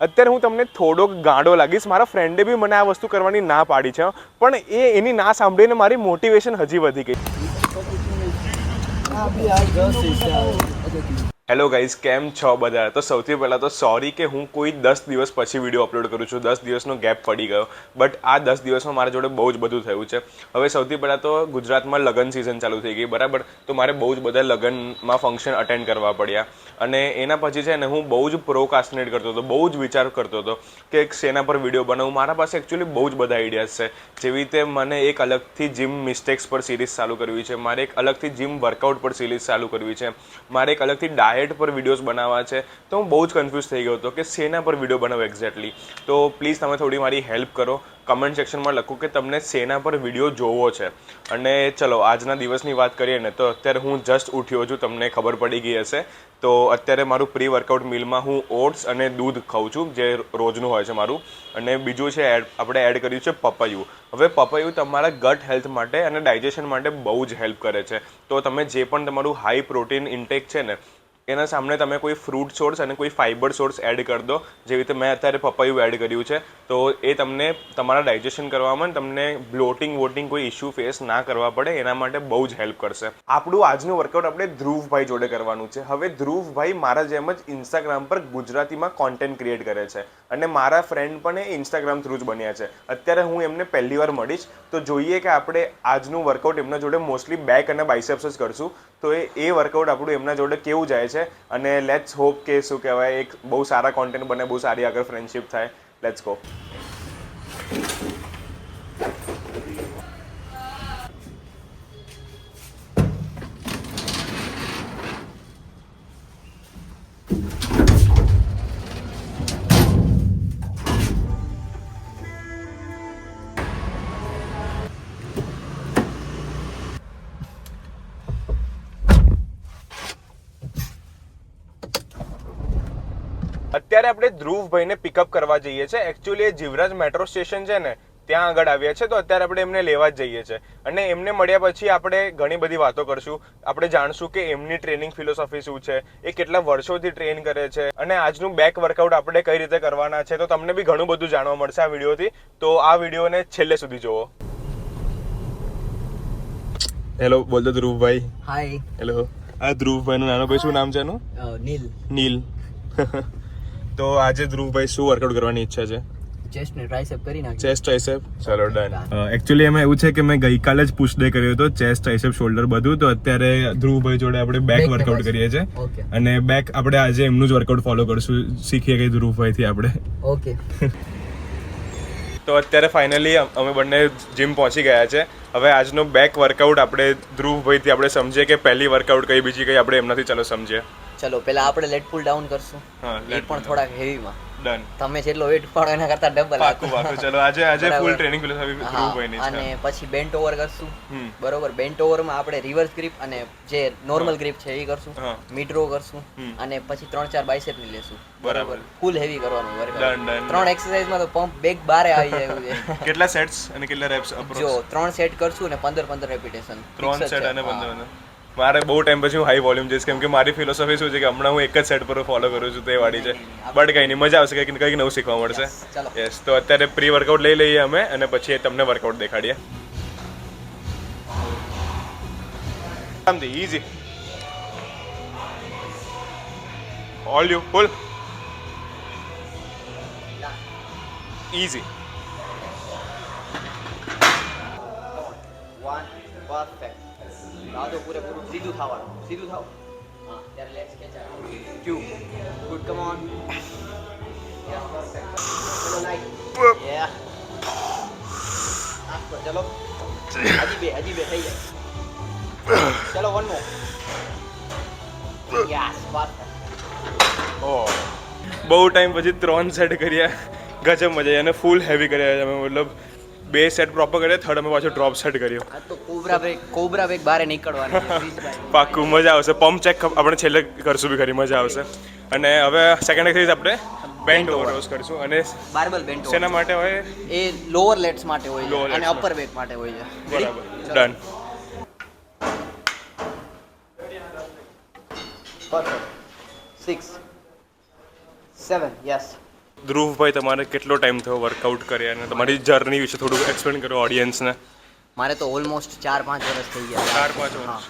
અત્યારે હું તમને થોડોક ગાંડો લાગીશ. મારા ફ્રેન્ડે બી મને આ વસ્તુ કરવાની ના પાડી છે, પણ એ એની ના સાંભળીને મારી મોટિવેશન હજી વધી ગઈ. હેલો ગાઈઝ કેમ છો બધા? તો સૌથી પહેલાં તો સોરી કે હું કોઈ દસ દિવસ પછી વીડિયો અપલોડ કરું છું. દસ દિવસનો ગેપ પડી ગયો. બટ આ દસ દિવસમાં મારા જોડે બહુ જ બધું થયું છે. હવે સૌથી પહેલાં તો ગુજરાતમાં લગ્ન સિઝન ચાલુ થઈ ગઈ, બરાબર? તો મારે બહુ જ બધા લગ્નમાં ફંક્શન અટેન્ડ કરવા પડ્યા. અને એના પછી છે ને હું બહુ જ પ્રોકાસ્ટિનેટ કરતો હતો, બહુ જ વિચાર કરતો હતો કે શેના પર વીડિયો બનાવું. મારા પાસે એકચ્યુઅલી બહુ જ બધા આઈડિયાઝ છે. જેવી રીતે મને એક અલગથી જીમ મિસ્ટેક્સ પર સિરીઝ ચાલુ કરવી છે. મારે એક અલગથી જીમ વર્કઆઉટ પર સિરીઝ ચાલુ કરવી છે. મારે એક અલગથી ડાયટ પર વિડીયોઝ બનાવવા છે, તો હું બહુ જ કન્ફ્યુઝ થઈ ગયો હતો કે શેના પર વીડિયો બનાવો એક્ઝેક્ટલી તો પ્લીઝ તમે થોડી મારી હેલ્પ કરો. કમેન્ટ સેક્શનમાં લખો કે તમને શેના પર વીડિયો જોવો છે. અને ચલો, આજના દિવસની વાત કરીએ ને તો અત્યારે હું જસ્ટ ઉઠ્યો છું, તમને ખબર પડી ગઈ હશે. તો અત્યારે મારું પ્રી વર્કઆઉટ મિલમાં હું ઓટ્સ અને દૂધ ખાઉં છું, જે રોજનું હોય છે મારું. અને બીજું છે એડ આપણે એડ કર્યું છે પપૈયું. હવે પપૈયું તમારા ગટ હેલ્થ માટે અને ડાયજેશન માટે બહુ જ હેલ્પ કરે છે. તો તમે જે પણ તમારું હાઈ પ્રોટીન ઇન્ટેક છે ને એના સામે તમે કોઈ ફ્રૂટ સોર્સ અને કોઈ ફાઇબર સોર્સ એડ કરી દો. જેવી રીતે મેં અત્યારે પપૈયું એડ કર્યું છે, તો એ તમને તમારા ડાયજેશન કરવામાં તમને બ્લોટિંગ, વોટિંગ કોઈ ઇશ્યુ ફેસ ના કરવા પડે, એના માટે બહુ જ હેલ્પ કરશે. આપણું આજનું વર્કઆઉટ આપણે ધ્રુવભાઈ જોડે કરવાનું છે. હવે ધ્રુવભાઈ મારા જેમ જ ઇન્સ્ટાગ્રામ પર ગુજરાતીમાં કોન્ટેન્ટ ક્રિએટ કરે છે અને મારા ફ્રેન્ડ પણ એ ઇન્સ્ટાગ્રામ થ્રુ જ બન્યા છે. અત્યારે હું એમને પહેલી વાર મળીશ. તો જોઈએ કે આપણે આજનું વર્કઆઉટ એમના જોડે મોસ્ટલી બેક અને બાઇસેપ્સ જ કરશું. તો એ વર્કઆઉટ આપણું એમના જોડે કેવું જાય છે અને લેટ્સ હોપ કે શું કહેવાય, એક બહુ સારા કોન્ટેન્ટ બને, બહુ સારી આગળ ફ્રેન્ડશિપ થાય. લેટ્સ ગો અત્યારે આપણે ધ્રુવભાઈને પિકઅપ કરવા જઈએ છીએ. એકચ્યુઅલી એ જીવરાજ મેટ્રો સ્ટેશન છે ને ત્યાં આગળ આવ્યા છે તો અત્યારે આપણે એમને લેવા જ જઈએ છીએ. અને એમને મળ્યા પછી આપણે ઘણી બધી વાતો કરશું. આપણે જાણશું કે એમની ટ્રેનિંગ ફિલોસોફી શું છે એ કેટલા વર્ષોથી ટ્રેન કરે છે અને આજનું બેક વર્કઆઉટ આપણે કઈ રીતે કરવાના છે તો તમને બી ઘણું બધું જાણવા મળશે આ વિડીયોથી. તો આ વિડીયોને છેલ્લે સુધી જુઓ. હેલો બોલતો ધ્રુવભાઈ. હાય હેલો આ ધ્રુવભાઈનું નાનો ભાઈ શું નામ છે એનું? નીલ. નીલ. તો આજે ધ્રુવભાઈ શું વર્કઆઉટ કરવાની ઈચ્છા છે? ચેસ્ટ ને ટ્રાઇસેપ કરી નાખી ચેસ્ટ ટ્રાઇસેપ ચલો ડન એકચ્યુઅલી એમાં એવું છે કે મેં ગઈકાલે જ પુશ ડે કર્યો હતો ચેસ્ટ ટ્રાઇસેપ શોલ્ડર બધું તો અત્યારે ધ્રુવભાઈ જોડે આપણે બેક વર્કઆઉટ કરીએ છીએ. અને બેક આપણે આજે એમનું જ વર્કઆઉટ ફોલો કરશું. શીખીએ ગઈ ધ્રુવભાઈથી આપણે. ઓકે તો અત્યારે ફાઇનલી અમે બંને જીમ પહોંચી ગયા છે. હવે આજનો બેક વર્કઆઉટ આપણે ધ્રુવભાઈથી આપણે સમજીએ કે પહેલી વર્કઆઉટ કઈ બીજી કઈ આપણે એમનાથી ચાલો સમજીએ. ચલો પેલા આપણે લેટ પુલ ડાઉન કરશું. એ પણ થોડાક હેવીમાં ડન તમે જેટલો વેટ પાડો એના કરતા ડબલ પાકું પાકું. ચલો આજે આજે ફૂલ ટ્રેનિંગ ફિલોસોફી ધ્રુવભાઈની અને છે. પછી બેન્ટ ઓવર કરશું. બરોબર? બેન્ટ ઓવરમાં આપણે રિવર્સ ગ્રીપ અને જે નોર્મલ ગ્રીપ છે એ કરશું. મિડ રો કરશું. અને પછી ત્રણ ચાર બાઇસેપની લેશું. બરાબર. ફૂલ હેવી કરવાનું વર્કઆઉટ. ત્રણ એક્સરસાઇઝમાં તો પંપ બેગ બારે આવી જાય છે. કેટલા સેટ્સ અને કેટલા રેપ્સ જો ત્રણ સેટ કરશું અને પંદર પંદર રેપિટેશન ત્રણ સેટ અને પંદર પંદર. મારે બહુ ટાઈમ પછી હું હાઈ વોલ્યુમ જઈશ કેમ કે મારી ફિલોસોફી શું છે કે હમણાં હું એક જ સેટ પર ફોલો કરું છું તે વાળી છે. બટ કંઈ નહીં મજા આવશે કંઈક કંઈક નવું શીખવા મળશે. યસ તો અત્યારે પ્રી વર્કઆઉટ લઈ લઈએ અમે અને પછી તમને વર્કઆઉટ દેખાડીએ. આમથી easy all you full easy perfect દાદો પૂરેપૂરું સીધું થવાનું સીધું થાવ. ક્યુ? ત્યારે let's good come on yes perfect ચલો લાઈક યા ચલો. હજી બે હજી બે થઈ જાય ચલો વન મોર યસ પરફેક્ટ ઓ. બહુ ટાઈમ પછી ત્રણ સેટ કર્યા. ગજબ મજા આવી અને ફૂલ હેવી કર્યા. અમે મતલબ બે સેટ પ્રોપર કર્યા થર્ડ અમે પાછો ડ્રોપ સેટ કર્યો. આ તો કોબરા બ્રેક કોબરા બ્રેક બહાર નીકળવાની છે. પાક્કું મજા આવશે. પંપ ચેક આપણે છેલ્લે કરશું બી ખરી મજા આવશે. અને હવે સેકન્ડ એક્સરસાઇઝ આપણે બેન્ડ ઓવરઓસ કરશું. અને બાર્બલ બેન્ટ શેના માટે હોય? એ લોઅર લેટ્સ માટે હોય છે અને અપર બેક માટે હોય છે. બરાબર. Done perfect six seven Yes. ધ્રુવભાઈ તમારે કેટલો ટાઈમ થયો વર્કઆઉટ કર્યા અને તમારી જર્ની વિશે થોડું એક્સપ્લેન કરો ઓડિયન્સને મારે તો ઓલમોસ્ટ ચાર પાંચ વર્ષ થઈ ગયા. ચાર પાંચ વર્ષ.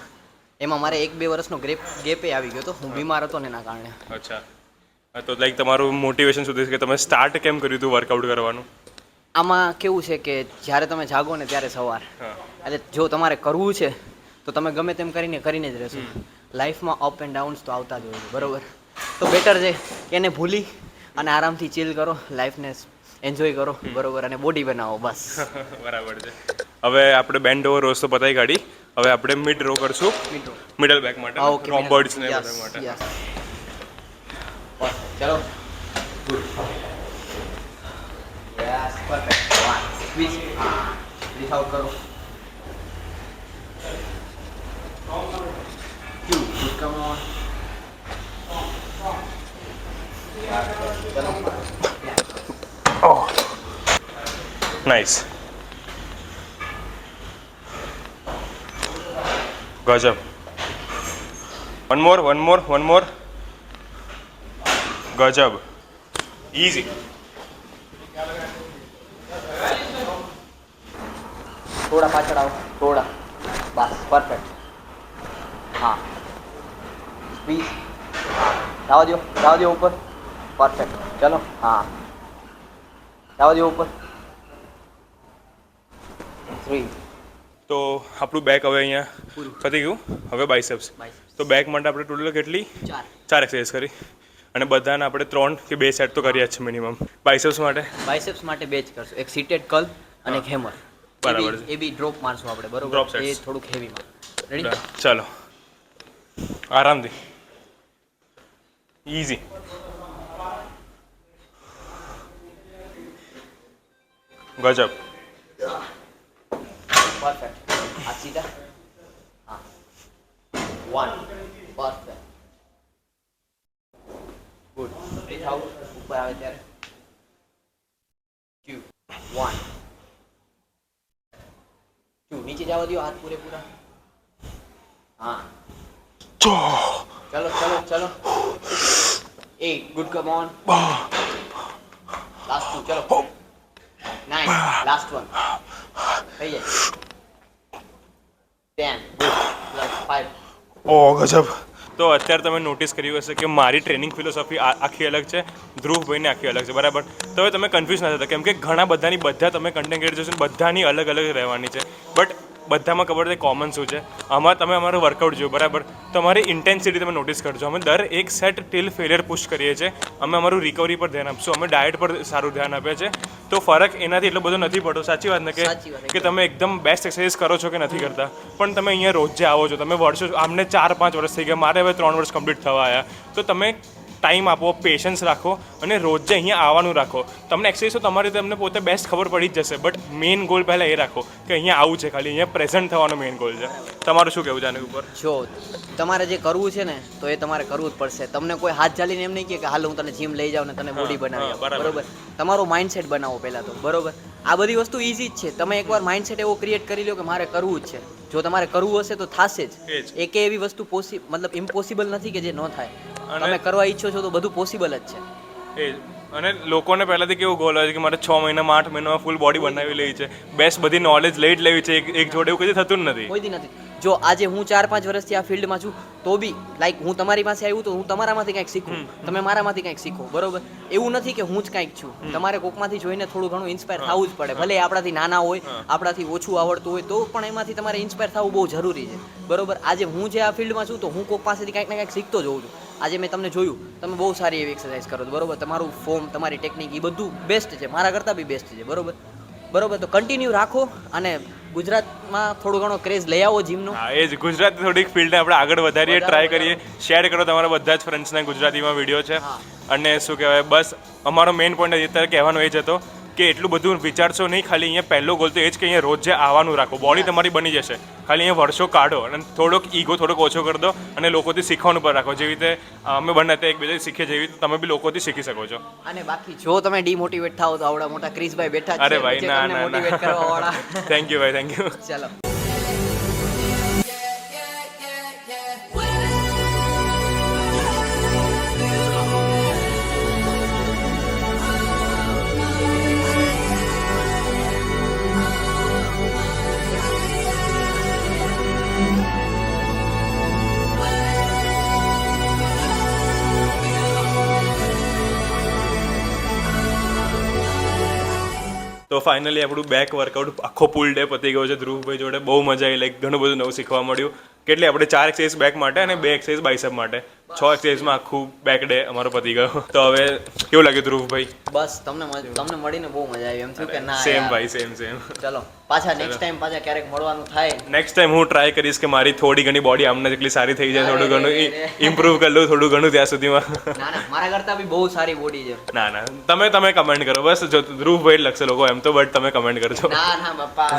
એમાં મારે એક બે વર્ષનો ગ્રેપ ગેપે આવી ગયો તો હું બીમાર હતો ને એના કારણે. અચ્છા. તો લાઈક તમારું મોટિવેશન સુધી કે તમે સ્ટાર્ટ કેમ કર્યું હતું વર્કઆઉટ કરવાનું? આમાં કેવું છે કે જ્યારે તમે જાગો ને ત્યારે સવાર. એટલે જો તમારે કરવું છે તો તમે ગમે તેમ કરીને કરીને જ રહેશો. લાઈફમાં અપ એન્ડ ડાઉન્સ તો આવતા જ હોય છે બરાબર? તો બેટર છે કે એને ભૂલી અને આરામથી ચિલ કરો લાઈફને એન્જોય કરો બરોબર અને બોડી બનાવો બસ. બરાબર છે. હવે આપણે બેન્ડ ઓવર રોઝ તો પતાવી કાઢી. હવે આપણે મિડ રો કરશું. મિડલ બેક માટે. રોમ્બર્ડ્સ ને બધા માટે. ચલો good yes perfect one switch breathe out કરો ગુડ કમ ઓન ચલો નાઇસ ગજબ one more one more one more ગજબ ઇઝી થોડા પાછળ આવો થોડા બસ પરફેક્ટ હા સ્પીચ હા જવા દો જવા દો ઉપર પરફેક્ટ ચલો હા. જવા દો ઉપર. થ્રી તો આપણું બેક હવે અહીંયા થતી પતી ગયું. હવે બાઇસેપ્સ. તો બેક માટે આપણે ટોટલ કેટલી? ચાર. એક્સરસાઇઝ કરી. અને બધાને આપણે ત્રણ કે બે સેટ તો કર્યા છે મિનિમમ બાઇસેપ્સ માટે? બાયસેપ્સ માટે બે જ કરશો. એક સીટેડ કલ અને એક હેમર બરાબર એ બી ડ્રોપ મારશું આપણે બરોબર. એ થોડુંક હેવીમાં રેડી ચાલો. આરામથી. ઇઝી ગજબ. પરફેક્ટ હાથ સીધા હા one perfect good breathe out ઉપર આવે ત્યારે ટુ વન ટુ નીચે જવા દો હાથ પૂરેપૂરા હા ચલો ચલો ચલો એ good come on last two ચલો નાઇન લાસ્ટ વન થઈ જાય ટેન પ્લસ ફાઈવ ઓ ગજબ તો અત્યારે તમે નોટિસ કર્યું હશે કે મારી ટ્રેનિંગ ફિલોસોફી આખી અલગ છે. ધ્રુવભાઈની આખી અલગ છે. બરાબર? તો હવે તમે કન્ફ્યુઝ ના થતા. કેમ કે ઘણા બધાની બધા તમે કન્ટેન્ટ ક્રિએટર બધાની અલગ અલગ રહેવાની છે. બટ બધામાં ખબર છે કોમન શું છે? આમાં તમે અમારું વર્કઆઉટ જોયું બરાબર? તમારી ઇન્ટેન્સિટી તમે નોટિસ કરજો. અમે દર એક સેટ ટિલ ફેલિયર પુશ કરીએ છીએ. અમે અમારું રિકવરી પર ધ્યાન આપશું. અમે ડાયટ પર સારું ધ્યાન આપીએ છે તો ફરક એનાથી એટલો બધો નથી પડતો. સાચી વાત ને કે? કે તમે એકદમ બેસ્ટ એક્સરસાઇઝ કરો છો કે નથી કરતા? પણ તમે અહીંયા રોજ જે આવો છો. તમે વર્ષો આમને ચાર પાંચ વર્ષ થઈ ગયા. મારે હવે ત્રણ વર્ષ કમ્પ્લીટ થવા આવ્યા તો તમે ટાઈમ આપો પેશન્સ રાખો અને રોજ અહીંયા આવવાનું રાખો. તમને એક્સરસાઇઝ તો તમારે તમને પોતે બેસ્ટ ખબર પડી જ જશે બટ મેઇન ગોલ પહેલાં એ રાખો કે અહીંયા આવું છે ખાલી અહીંયા પ્રેઝન્ટ થવાનો મેઇન ગોલ છે. તમારું શું કહેવું છે આની ઉપર? જો તમારે જે કરવું છે ને તો એ તમારે કરવું જ પડશે. તમને કોઈ હાથ ચાલીને એમ નહીં કે હાલ હું તને જીમ લઈ જાઉં ને તને બોડી બનાવી બરાબર. તમારો માઇન્ડસેટ બનાવો પહેલાં તો બરોબર? આ બધી વસ્તુ ઇઝી જ છે. તમે એકવાર માઇન્ડસેટ એવો ક્રિએટ કરી લો કે મારે કરવું જ છે. જો તમારે કરવું હશે તો થશે જ. એક એવી વસ્તુ પોસી મતલબ ઇમ્પોસિબલ નથી કે જે ન થાય. તમે કરવા ઈચ્છો છો તો બધું પોસિબલ જ છે. એ અને લોકોને પહેલાંથી કેવું ગોલ હોય છે કે મારે છ મહિનામાં આઠ મહિનામાં ફૂલ બોડી બનાવી લેવી છે. બેસ્ટ બધી નોલેજ લઈ જ લેવી છે. એક જોડે એવું કદી થતું જ નથી. કોઈ નથી. જો આજે હું ચાર પાંચ વર્ષથી આ ફિલ્ડમાં છું તો બી લાઈક હું તમારી પાસે આવ્યું તો હું તમારામાંથી કંઈક શીખું. તમે મારામાંથી કંઈક શીખો. બરોબર? એવું નથી કે હું જ કંઈક છું. તમારે કોકમાંથી જોઈને થોડું ઘણું ઇન્સ્પાયર થવું જ પડે. ભલે આપણાથી નાના હોય આપણાથી ઓછું આવડતું હોય તો પણ એમાંથી તમારે ઇન્સ્પાયર થવું બહુ જરૂરી છે. બરોબર? આજે હું જે આ ફિલ્ડમાં છું તો હું કોક પાસેથી કંઈક ને કંઈક શીખતો જોઉં છું. આજે મેં તમને જોયું તમે બહુ સારી એવી એક્સરસાઇઝ કરો છો બરોબર? તમારું ફોર્મ તમારી ટેકનિક એ બધું બેસ્ટ છે મારા કરતાં બી બેસ્ટ છે બરોબર? બરોબર તો કન્ટિન્યુ રાખો અને ગુજરાતમાં થોડો ઘણો ક્રેઝ લઈ આવો જીમનો હા એ જ. ગુજરાતી થોડીક ફિલ્ડને આપણે આગળ વધારીએ ટ્રાય કરીએ. શેર કરો તમારા બધા જ ફ્રેન્ડ્સને ગુજરાતીમાં વીડિયો છે. અને શું કહેવાય બસ અમારો મેઇન પોઈન્ટ અત્યારે કહેવાનો એ જ હતો કે એટલું બધું વિચારશો નહીં ખાલી અહીંયા પહેલો ગોલ તો એ જ કે અહીંયા રોજ જે આવવાનું રાખો. બોડી તમારી બની જશે. ખાલી અહીંયા વર્ષો કાઢો અને થોડોક ઈગો થોડોક ઓછો કરી દો અને લોકોથી શીખવાનું પર રાખો. જેવી રીતે અમે બંને અત્યારે એકબીજા શીખીએ જેવી રીતે તમે બી લોકોથી શીખી શકો છો. અને બાકી જો તમે ડીમોટિવેટ થાઓ તો આવડા મોટા ક્રિશભાઈ બેઠા અરે ભાઈ ના ના થેન્ક યુ ભાઈ થેન્ક યુ ચાલો. તો ફાઇનલી આપણું બેક વર્કઆઉટ આખો ફૂલ ડે પતી ગયો છે. ધ્રુવભાઈ જોડે બહુ મજા આવી લાઈક ઘણું બધું નવું શીખવા મળ્યું. કેટલી? આપણે ચાર એક્સરસાઇઝ બેક માટે અને બે એક્સરસાઇઝ બાઇસેપ માટે. છ એક્સરસાઇઝમાં આખું બેક ડે અમારો પતી ગયો. તો હવે કેવું લાગ્યું ધ્રુવભાઈ બસ તમને તમને મળીને બહુ મજા આવી. એમ થયું કે ના સેમ ભાઈ સેમ સેમ ચલો પાછા નેક્સ્ટ ટાઈમ પાછા ક્યારેક મળવાનું થાય. નેક્સ્ટ ટાઈમ હું ટ્રાય કરીશ કે મારી થોડી ઘણી બોડી આમને જેટલી સારી થઈ જાય થોડું ઘણું ઇમ્પ્રૂવ કરી લઉં થોડું ઘણું ત્યાં સુધીમાં. ના ના મારા કરતા બી બહુ સારી બોડી છે. ના ના. તમે તમે કમેન્ટ કરો. બસ જો ધ્રુવભાઈ લખશે લોકો એમ તો બટ તમે કમેન્ટ કરજો. ના ના બાપા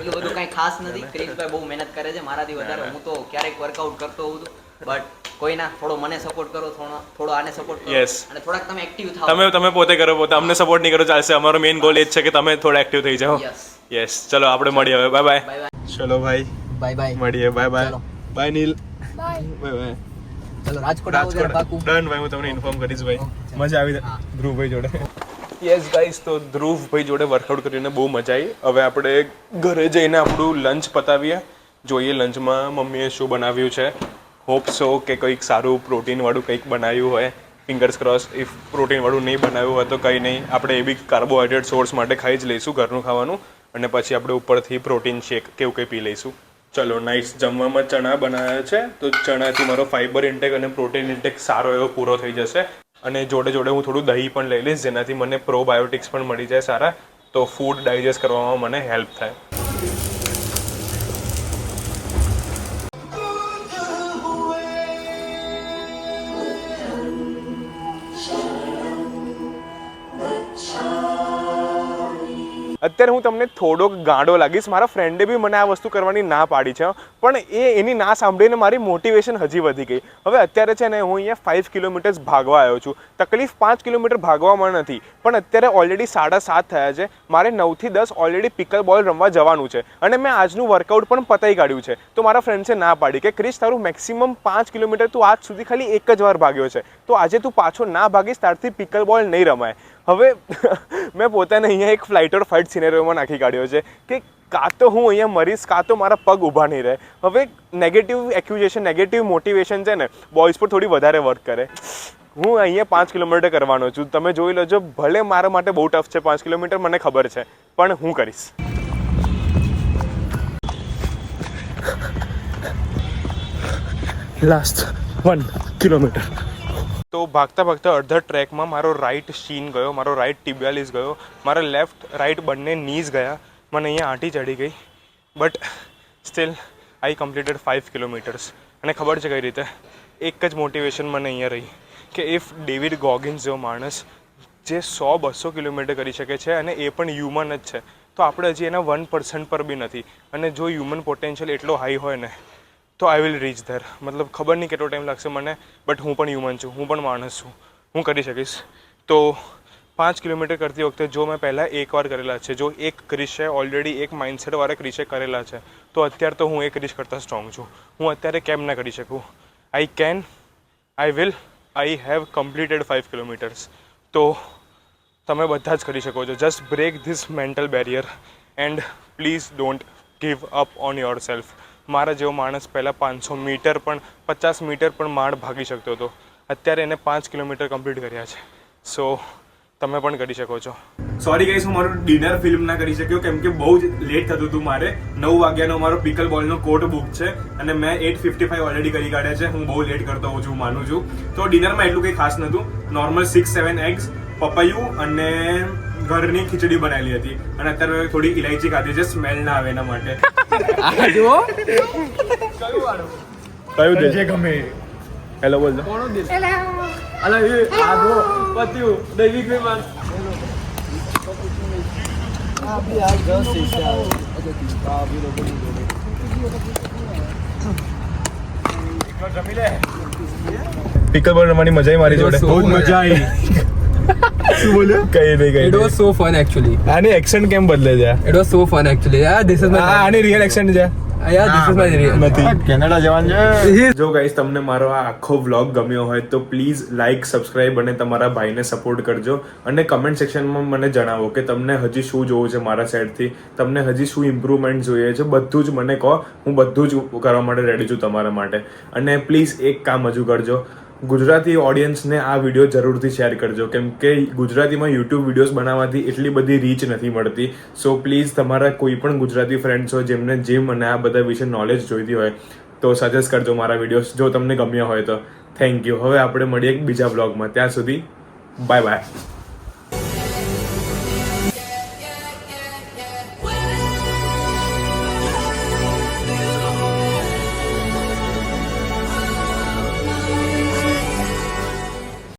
એટલું બધું કઈ ખાસ નથી. ક્રિશભાઈ બહુ મહેનત કરે છે. મારાથી વધારે. હું તો ક્યારેક વર્કઆઉટ કરતો હોઉં બટ કોઈ ના થોડો મને સપોર્ટ કરો થોડો થોડો આને સપોર્ટ કરો. યસ અને થોડાક તમે એક્ટિવ થાઓ. તમે તમે પોતે કરો પોતે અમને સપોર્ટ નહીં કરો ચાલશે. અમારો મેઇન ગોલ એ જ છે કે તમે થોડા એક્ટિવ થઈ જાઓ. યસ યસ ચલો આપણે મળીએ હવે. બાય બાય ચલો ભાઈ. બાય બાય મળીએ. Bye bye bye Neel bye bye ચલો રાજકોટ આવો પાકું ડન ભાઈ. હું તમને ઇન્ફોર્મ કરીશ ભાઈ. મજા આવી હા. ધ્રુવભાઈ જોડે. યસ ગાઈસ તો ધ્રુવભાઈ જોડે વર્કઆઉટ કરીને બહુ મજા આવી. હવે આપણે ઘરે જઈને આપણું લંચ પતાવીએ. જોઈએ લંચમાં મમ્મીએ શું બનાવ્યું છે. હોપ સો કે કંઈક સારું પ્રોટીનવાળું કંઈક બનાવ્યું હોય. ફિંગર્સ ક્રોસ ઇફ પ્રોટીનવાળું નહીં બનાવ્યું હોય તો કંઈ નહીં. આપણે એ બી કાર્બોહાઈડ્રેટ સોર્સ માટે ખાઈ જ લઈશું ઘરનું ખાવાનું અને પછી આપણે ઉપરથી પ્રોટીન શેક કેવું કંઈ પી લઈશું. ચલો નાઇસ જમવામાં ચણા બનાવ્યા છે. તો ચણાથી મારો ફાઇબર ઇન્ટેક અને પ્રોટીન ઇન્ટેક સારો એવો પૂરો થઈ જશે. અને જોડે જોડે હું થોડું દહીં પણ લઈ લઈશ, જેનાથી મને પ્રોબાયોટિક્સ પણ મળી જાય સારા. તો ફૂડ ડાયજેસ્ટ કરવામાં મને હેલ્પ થાય. અત્યારે હું તમને થોડોક ગાંડો લાગીશ. મારા ફ્રેન્ડે બી મને આ વસ્તુ કરવાની ના પાડી છે, પણ એ એની ના સાંભળીને મારી મોટિવેશન હજી વધી ગઈ. હવે અત્યારે છે ને હું અહીંયા ફાઇવ કિલોમીટર્સ ભાગવા આવ્યો છું. તકલીફ પાંચ કિલોમીટર ભાગવામાં નથી, પણ અત્યારે ઓલરેડી સાડા સાત થયા છે. મારે નવથી દસ ઓલરેડી પિકલ બોલ રમવા જવાનું છે અને મેં આજનું વર્કઆઉટ પણ પતાઈ કાઢ્યું છે. તો મારા ફ્રેન્ડ્સે ના પાડી કે, ક્રિશ, તારું મેક્સિમમ પાંચ કિલોમીટર તું આજ સુધી ખાલી એક જ વાર ભાગ્યો છે. તો આજે તું પાછો ના ભાગીશ, તારથી પિકલ બોલ નહીં રમાય. હવે મેં પોતાને અહીંયા એક ફ્લાઇટ ઓર ફાઇટ સિનેરિયોમાં નાખી કાઢ્યો છે કે કાં તો હું અહીંયા મરીશ, કાં તો મારા પગ ઊભા નહીં રહે. હવે નેગેટિવ એક્યુઝેશન નેગેટિવ મોટિવેશન છે ને બોಯ್સ પર થોડી વધારે વર્ક કરે. હું અહીંયા પાંચ કિલોમીટર કરવાનો છું. તમે જોઈ લેજો, ભલે મારા માટે બહુ ટફ છે, પાંચ કિલોમીટર મને ખબર છે, પણ હું કરીશ. લાસ્ટ વન કિલોમીટર તો ભાગતા ભાગતા અડધા ટ્રેકમાં મારો રાઈટ શીન ગયો, મારો રાઈટ ટિબ્યાલીસ ગયો, મારા લેફ્ટ રાઈટ બંને નીઝ ગયા. મને અહીંયા આંટી ચડી ગઈ. But still I completed five kilometres અને ખબર છે કઈ રીતે? એક જ મોટિવેશન મને અહીંયા રહી કે ઇફ ડેવિડ ગોગિન્સ જેવો માણસ જે સો બસો કિલોમીટર કરી શકે છે અને એ પણ હ્યુમન જ છે, તો આપણે હજી એના વન પર્સન્ટ પર બી નથી. અને જો હ્યુમન પોટેન્શિયલ એટલો હાઈ હોય ને તો આઈ વિલ રીચ ધેર મતલબ ખબર નહીં કેટલો ટાઈમ લાગશે મને બટ હું પણ હ્યુમન છું, હું પણ માણસ છું. હું કરી શકીશ. તો પાંચ કિલોમીટર કરતી વખતે જો મેં પહેલાં એક વાર કરેલા છે, જો એક ક્રિશે ઓલરેડી એક માઇન્ડસેટવાળા ક્રિશે કરેલા છે, તો અત્યારે તો હું એ ક્રિશ કરતાં સ્ટ્રોંગ છું. હું અત્યારે કેમ ના કરી શકું? I can I will I have completed five kilometres તો તમે બધા જ કરી શકો છો. Just break this mental barrier and please don't give up on yourself મારા જેવો માણસ પહેલાં પાંચસો મીટર પણ, પચાસ મીટર પણ માળ ભાગી શકતો હતો. અત્યારે એને પાંચ કિલોમીટર કમ્પ્લીટ કર્યા છે. સો તમે પણ કરી શકો છો. સોરી ગાઈસ હું મારું ડિનર ફિલ્મ ના કરી શક્યો, કેમ કે બહુ જ લેટ થતું હતું મારે. નવ વાગ્યાનો મારો પિકલ બોલનો કોટ બુક છે અને મેં એટ ફિફ્ટી ફાઈવ ઓલરેડી કરી કાઢ્યા છે. હું બહુ લેટ કરતો હોઉં છું, માનું છું. તો ડિનરમાં એટલું કંઈ ખાસ નહોતું. નોર્મલ સિક્સ સેવન એગ્સ પપૈયું અને ઘરની ખીચડી બનાવેલી હતી. અને અત્યારે થોડી ઇલાયચી ખાધી છે સ્મેલ ના આવે એના માટે. કયું દે ગમે? હેલો બોલજો પિકલ બોલ રમવાની મજા આવી મારી જોડે. બહુ મજા આવી. શું બોલ્યો? કઈ નહીં કઈ it was so fun actually આની એક્સેન્ટ કેમ બદલે છે? It was so fun actually Yeah, this is my આની રિયલ એક્સેન્ટ કેનેડા જવાનું છે? જો ગાઈસ તમને મારો આ આખો વ્લોગ ગમ્યો હોય તો પ્લીઝ લાઈક સબસ્ક્રાઇબ અને તમારા ભાઈને સપોર્ટ કરજો. અને કમેન્ટ સેક્શનમાં મને જણાવો કે તમને હજી શું જોવું છે મારા સાઈડથી તમને હજી શું ઇમ્પ્રુવમેન્ટ જોઈએ છે બધું જ મને કહો. હું બધું જ કરવા માટે રેડી છું તમારા માટે. અને પ્લીઝ એક કામ હજુ કરજો. ગુજરાતી ઓડિયન્સને આ વીડિયો જરૂરથી શેર કરજો. કેમ કે ગુજરાતીમાં યુટ્યુબ વિડીયોઝ બનાવવાથી એટલી બધી રીચ નથી મળતી. સો પ્લીઝ તમારા કોઈ પણ ગુજરાતી ફ્રેન્ડ્સ હોય જેમને જીમ અને આ બધા વિશે નોલેજ જોઈતી હોય, તો સજેસ્ટ કરજો મારા વિડીયોઝ જો તમને ગમ્યા હોય તો. થેન્ક યુ હવે આપણે મળીએ એક બીજા બ્લોગમાં ત્યાં સુધી બાય બાય